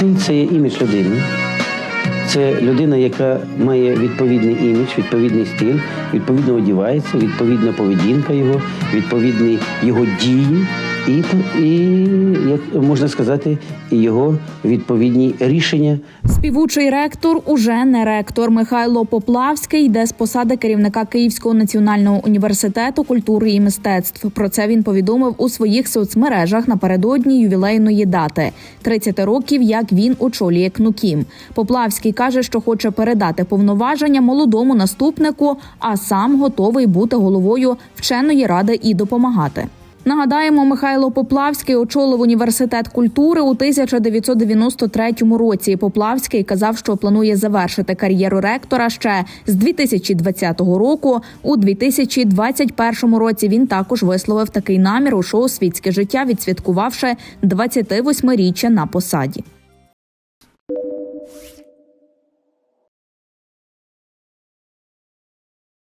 стиль це є імідж людини. Це людина, яка має відповідний імідж, відповідний стиль, відповідно одівається, відповідна поведінка його, відповідні його дії, і, і як можна сказати, його відповідні рішення Співучий ректор уже не ректор. Михайло Поплавський йде з посади керівника Київського національного університету культури і мистецтв. Про це він повідомив у своїх соцмережах напередодні ювілейної дати 30 років, як він очолює КНУКІМ. Поплавський каже, що хоче передати повноваження молодому наступнику, а сам готовий бути головою вченої ради і допомагати. Нагадаємо, Михайло Поплавський очолив університет культури у 1993 році. Поплавський казав, що планує завершити кар'єру ректора ще з 2020 року. У 2021 році він також висловив такий намір у шоу Світське життя, відсвяткувавши 28-річчя на посаді.